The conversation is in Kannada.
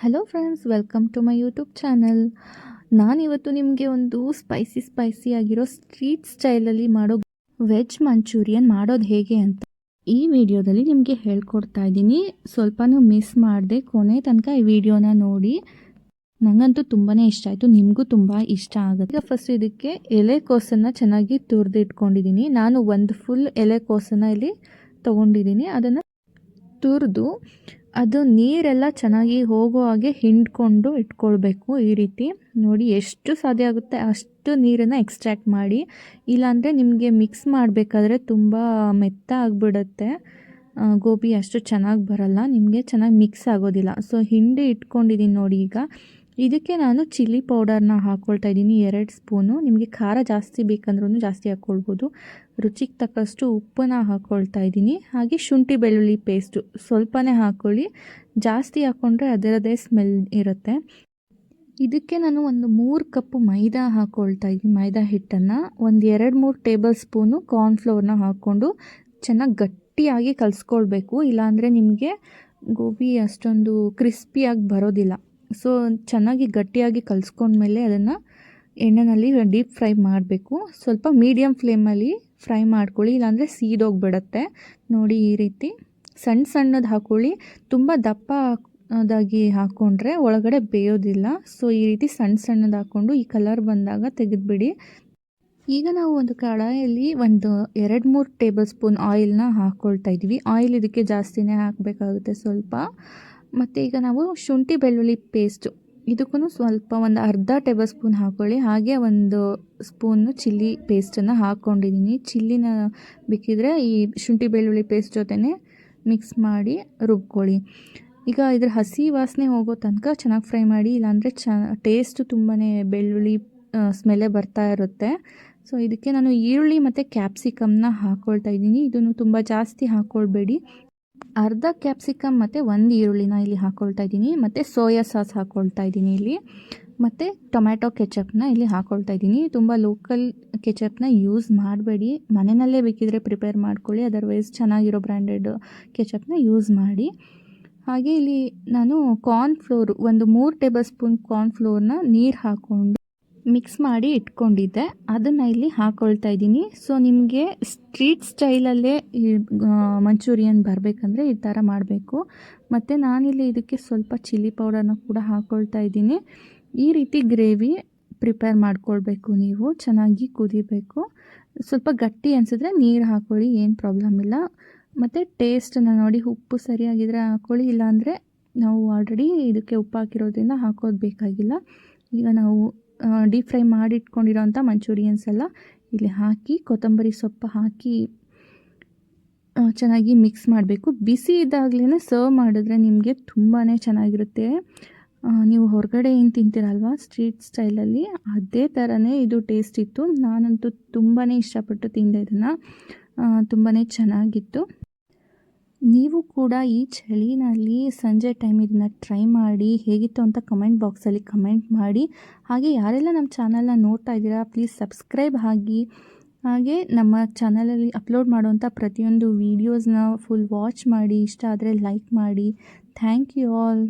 Hello friends welcome to my YouTube channel ನಾನಿವತ್ತು ನಿಮಗೆ ಒಂದು ಸ್ಪೈಸಿ ಸ್ಪೈಸಿ ಆಗಿರೋ ಸ್ಟ್ರೀಟ್ ಸ್ಟೈಲಲ್ಲಿ ಮಾಡೋ ವೆಜ್ ಮಂಚೂರಿಯನ್ ಮಾಡೋದು ಹೇಗೆ ಅಂತ ಈ ವಿಡಿಯೋದಲ್ಲಿ ನಿಮಗೆ ಹೇಳ್ಕೊಡ್ತಾ ಇದ್ದೀನಿ. ಸ್ವಲ್ಪನೂ ಮಿಸ್ ಮಾಡಿದೆ ಕೊನೆ ತನಕ ಈ ವಿಡಿಯೋನ ನೋಡಿ. ನನಗಂತೂ ತುಂಬಾ ಇಷ್ಟ ಆಯಿತು, ನಿಮಗೂ ತುಂಬ ಇಷ್ಟ ಆಗುತ್ತೆ. ಈಗ ಫಸ್ಟ್ ಇದಕ್ಕೆ ಎಲೆಕೋಸನ್ನು ಚೆನ್ನಾಗಿ ತುರಿದಿಟ್ಕೊಂಡಿದ್ದೀನಿ. ನಾನು ಒಂದು ಫುಲ್ ಎಲೆಕೋಸನ್ನು ಇಲ್ಲಿ ತೊಗೊಂಡಿದ್ದೀನಿ. ಅದನ್ನು ತುರಿದು ಅದು ನೀರೆಲ್ಲ ಚೆನ್ನಾಗಿ ಹೋಗೋ ಹಾಗೆ ಹಿಂಡ್ಕೊಂಡು ಇಟ್ಕೊಳ್ಬೇಕು ಈ ರೀತಿ. ನೋಡಿ ಎಷ್ಟು ಸಾಧ್ಯ ಆಗುತ್ತೆ ಅಷ್ಟು ನೀರನ್ನು ಎಕ್ಸ್ಟ್ರಾಕ್ಟ್ ಮಾಡಿ. ಇಲ್ಲಾಂದರೆ ನಿಮಗೆ ಮಿಕ್ಸ್ ಮಾಡಬೇಕಾದ್ರೆ ತುಂಬ ಮೆತ್ತ ಆಗಿಬಿಡುತ್ತೆ. ಗೋಬಿ ಅಷ್ಟು ಚೆನ್ನಾಗಿ ಬರಲ್ಲ. ನಿಮಗೆ ಚೆನ್ನಾಗಿ ಮಿಕ್ಸ್ ಆಗೋದಿಲ್ಲ. ಸೊ ಹಿಂಡಿ ಇಟ್ಕೊಂಡಿದ್ದೀನಿ ನೋಡಿ ಈಗ. ಇದಕ್ಕೆ ನಾನು ಚಿಲ್ಲಿ ಪೌಡರ್ನ ಹಾಕ್ಕೊಳ್ತಾ ಇದ್ದೀನಿ. ಎರಡು ಸ್ಪೂನು. ನಿಮಗೆ ಖಾರ ಜಾಸ್ತಿ ಬೇಕಂದ್ರೂ ಜಾಸ್ತಿ ಹಾಕ್ಕೊಳ್ಬೋದು ರುಚಿಗೆ ತಕ್ಕಷ್ಟು ಉಪ್ಪನ್ನ ಹಾಕ್ಕೊಳ್ತಾ ಇದ್ದೀನಿ. ಹಾಗೆ ಶುಂಠಿ ಬೆಳ್ಳುಳ್ಳಿ ಪೇಸ್ಟು ಸ್ವಲ್ಪನೇ ಹಾಕ್ಕೊಳ್ಳಿ ಜಾಸ್ತಿ ಹಾಕ್ಕೊಂಡ್ರೆ ಅದರದೇ ಸ್ಮೆಲ್ ಇರುತ್ತೆ. ಇದಕ್ಕೆ ನಾನು ಒಂದು ಮೂರು ಕಪ್ಪು ಮೈದಾ ಹಾಕ್ಕೊಳ್ತಾ ಇದ್ದೀನಿ. ಮೈದಾ ಹಿಟ್ಟನ್ನು. ಒಂದು ಎರಡು ಮೂರು ಟೇಬಲ್ ಸ್ಪೂನು ಕಾರ್ನ್ಫ್ಲೋರ್ನ ಹಾಕ್ಕೊಂಡು ಚೆನ್ನಾಗಿ ಗಟ್ಟಿಯಾಗಿ ಕಲಿಸ್ಕೊಳ್ಬೇಕು. ಇಲ್ಲಾಂದರೆ ನಿಮಗೆ ಗೋಬಿ ಅಷ್ಟೊಂದು ಕ್ರಿಸ್ಪಿಯಾಗಿ ಬರೋದಿಲ್ಲ. ಸೊ ಚೆನ್ನಾಗಿ ಗಟ್ಟಿಯಾಗಿ ಕಲಿಸ್ಕೊಂಡ್ಮೇಲೆ ಅದನ್ನು ಎಣ್ಣೆನಲ್ಲಿ ಡೀಪ್ ಫ್ರೈ ಮಾಡಬೇಕು. ಸ್ವಲ್ಪ ಮೀಡಿಯಮ್ ಫ್ಲೇಮಲ್ಲಿ ಫ್ರೈ ಮಾಡ್ಕೊಳ್ಳಿ, ಇಲ್ಲಾಂದರೆ ಸೀದೋಗಿಬಿಡತ್ತೆ. ನೋಡಿ ಈ ರೀತಿ ಸಣ್ಣ ಸಣ್ಣದು ಹಾಕ್ಕೊಳ್ಳಿ ತುಂಬ ದಪ್ಪ ಅದಾಗಿ ಹಾಕ್ಕೊಂಡ್ರೆ ಒಳಗಡೆ ಬೇಯೋದಿಲ್ಲ. ಸೊ ಈ ರೀತಿ ಸಣ್ಣ ಸಣ್ಣದು ಹಾಕ್ಕೊಂಡು ಈ ಕಲರ್ ಬಂದಾಗ ತೆಗೆದುಬಿಡಿ. ಈಗ ನಾವು ಒಂದು ಕಡಾಯಲ್ಲಿ ಒಂದು ಎರಡು ಮೂರು ಟೇಬಲ್ ಸ್ಪೂನ್ ಆಯಿಲ್ನ ಹಾಕ್ಕೊಳ್ತಾ ಇದ್ದೀವಿ. ಆಯಿಲ್ ಇದಕ್ಕೆ ಜಾಸ್ತಿನೇ ಹಾಕಬೇಕಾಗುತ್ತೆ ಸ್ವಲ್ಪ. ಮತ್ತು ಈಗ ನಾವು ಶುಂಠಿ ಬೆಳ್ಳುಳ್ಳಿ ಪೇಸ್ಟು ಇದಕ್ಕೂ ಸ್ವಲ್ಪ ಒಂದು ಅರ್ಧ ಟೇಬಲ್ ಸ್ಪೂನ್ ಹಾಕ್ಕೊಳ್ಳಿ ಹಾಗೆ ಒಂದು ಸ್ಪೂನು ಚಿಲ್ಲಿ ಪೇಸ್ಟನ್ನು ಹಾಕ್ಕೊಂಡಿದ್ದೀನಿ ಚಿಲ್ಲಿನ ಬೇಕಿದ್ರೆ ಈ ಶುಂಠಿ ಬೆಳ್ಳುಳ್ಳಿ ಪೇಸ್ಟ್ ಜೊತೆನೇ ಮಿಕ್ಸ್ ಮಾಡಿ ರುಬ್ಕೊಳ್ಳಿ. ಈಗ ಇದ್ರ ಹಸಿ ವಾಸನೆ ಹೋಗೋ ತನಕ ಚೆನ್ನಾಗಿ ಫ್ರೈ ಮಾಡಿ. ಇಲ್ಲಾಂದರೆ ಚ ಟೇಸ್ಟು ತುಂಬಾ ಬೆಳ್ಳುಳ್ಳಿ ಸ್ಮೆಲ್ಲೇ ಬರ್ತಾ ಇರುತ್ತೆ. ಸೊ ಇದಕ್ಕೆ ನಾನು ಈರುಳ್ಳಿ ಮತ್ತು ಕ್ಯಾಪ್ಸಿಕಮ್ನ ಹಾಕ್ಕೊಳ್ತಾ ಇದ್ದೀನಿ. ಇದನ್ನು ತುಂಬ ಜಾಸ್ತಿ ಹಾಕ್ಕೊಳ್ಬೇಡಿ ಅರ್ಧ ಕ್ಯಾಪ್ಸಿಕಮ್ ಮತ್ತು ಒಂದು ಈರುಳ್ಳಿನ ಇಲ್ಲಿ ಹಾಕ್ಕೊಳ್ತಾ ಇದ್ದೀನಿ. ಮತ್ತು ಸೋಯಾ ಸಾಸ್ ಹಾಕ್ಕೊಳ್ತಾ ಇದ್ದೀನಿ ಇಲ್ಲಿ. ಮತ್ತು ಟೊಮ್ಯಾಟೊ ಕೆಚಪ್ನ ಇಲ್ಲಿ ಹಾಕ್ಕೊಳ್ತಾ ಇದ್ದೀನಿ. ತುಂಬ ಲೋಕಲ್ ಕೆಚಪ್ನ ಯೂಸ್ ಮಾಡಬೇಡಿ. ಮನೆಯಲ್ಲೇ ಬೇಕಿದ್ರೆ ಪ್ರಿಪೇರ್ ಮಾಡ್ಕೊಳ್ಳಿ. ಅದರ್ವೈಸ್ ಚೆನ್ನಾಗಿರೋ ಬ್ರ್ಯಾಂಡೆಡ್ ಕೆಚಪ್ನ ಯೂಸ್ ಮಾಡಿ. ಹಾಗೆ ಇಲ್ಲಿ ನಾನು ಕಾರ್ನ್ ಕಾರ್ನ್ಫ್ಲೋರು ಒಂದು ಮೂರು ಟೇಬಲ್ ಸ್ಪೂನ್ ಕಾರ್ನ್ ಫ್ಲೋರ್ನ ನೀರು ಹಾಕ್ಕೊಂಡು ಮಿಕ್ಸ್ ಮಾಡಿ ಇಟ್ಕೊಂಡಿದ್ದೆ. ಅದನ್ನು ಇಲ್ಲಿ ಹಾಕ್ಕೊಳ್ತಾ ಇದ್ದೀನಿ. ಸೊ ನಿಮಗೆ ಸ್ಟ್ರೀಟ್ ಸ್ಟೈಲಲ್ಲೇ ಮಂಚೂರಿಯನ್ ಬರಬೇಕಂದ್ರೆ ಈ ಥರ ಮಾಡಬೇಕು. ಮತ್ತು ನಾನಿಲ್ಲಿ ಇದಕ್ಕೆ ಸ್ವಲ್ಪ ಚಿಲ್ಲಿ ಪೌಡರ್ನ ಕೂಡ ಹಾಕ್ಕೊಳ್ತಾ ಇದ್ದೀನಿ. ಈ ರೀತಿ ಗ್ರೇವಿ ಪ್ರಿಪೇರ್ ಮಾಡ್ಕೊಳ್ಬೇಕು ನೀವು. ಚೆನ್ನಾಗಿ ಕುದಿಬೇಕು. ಸ್ವಲ್ಪ ಗಟ್ಟಿ ಅನಿಸಿದ್ರೆ ನೀರು ಹಾಕ್ಕೊಳ್ಳಿ ಏನು ಪ್ರಾಬ್ಲಮ್ ಇಲ್ಲ. ಮತ್ತು ಟೇಸ್ಟನ್ನು ನೋಡಿ, ಉಪ್ಪು ಸರಿಯಾಗಿದ್ದರೆ ಹಾಕ್ಕೊಳ್ಳಿ ಇಲ್ಲಾಂದರೆ ನಾವು ಆಲ್ರೆಡಿ ಇದಕ್ಕೆ ಉಪ್ಪು ಹಾಕಿರೋದ್ರಿಂದ ಹಾಕೋದು ಬೇಕಾಗಿಲ್ಲ. ಈಗ ನಾವು ಡೀಪ್ ಫ್ರೈ ಮಾಡಿಟ್ಕೊಂಡಿರೋಂಥ ಮಂಚೂರಿಯನ್ಸ್ ಎಲ್ಲ ಇಲ್ಲಿ ಹಾಕಿ ಕೊತ್ತಂಬರಿ ಸೊಪ್ಪು ಹಾಕಿ ಚೆನ್ನಾಗಿ ಮಿಕ್ಸ್ ಮಾಡಬೇಕು. ಬಿಸಿ ಇದ್ದಾಗಲೇ ಸರ್ವ್ ಮಾಡಿದ್ರೆ ನಿಮಗೆ ತುಂಬಾ ಚೆನ್ನಾಗಿರುತ್ತೆ. ನೀವು ಹೊರಗಡೆ ಏನು ತಿಂತೀರಲ್ವ ಸ್ಟ್ರೀಟ್ ಸ್ಟೈಲಲ್ಲಿ ಅದೇ ಥರನೇ ಇದು ಟೇಸ್ಟ್ ಇತ್ತು. ನಾನಂತೂ ತುಂಬಾ ಇಷ್ಟಪಟ್ಟು ತಿಂದೆ ಇದನ್ನು. ತುಂಬಾ ಚೆನ್ನಾಗಿತ್ತು. ನೀವು ಕೂಡ ಈ ಚಳಿನಲ್ಲಿ ಸಂಜೆ ಟೈಮ್ ಇದನ್ನು ಟ್ರೈ ಮಾಡಿ ಹೇಗಿತ್ತು ಅಂತ ಕಮೆಂಟ್ ಬಾಕ್ಸಲ್ಲಿ ಕಮೆಂಟ್ ಮಾಡಿ. ಹಾಗೆ ಯಾರೆಲ್ಲ ನಮ್ಮ ಚಾನಲ್ನ ನೋಡ್ತಾ ಇದ್ದೀರಾ, ಪ್ಲೀಸ್ ಸಬ್ಸ್ಕ್ರೈಬ್ ಆಗಿ. ಹಾಗೆ ನಮ್ಮ ಚಾನಲಲ್ಲಿ ಅಪ್ಲೋಡ್ ಮಾಡುವಂಥ ಪ್ರತಿಯೊಂದು ವೀಡಿಯೋಸ್ನ ಫುಲ್ ವಾಚ್ ಮಾಡಿ, ಇಷ್ಟ ಆದರೆ ಲೈಕ್ ಮಾಡಿ. Thank you all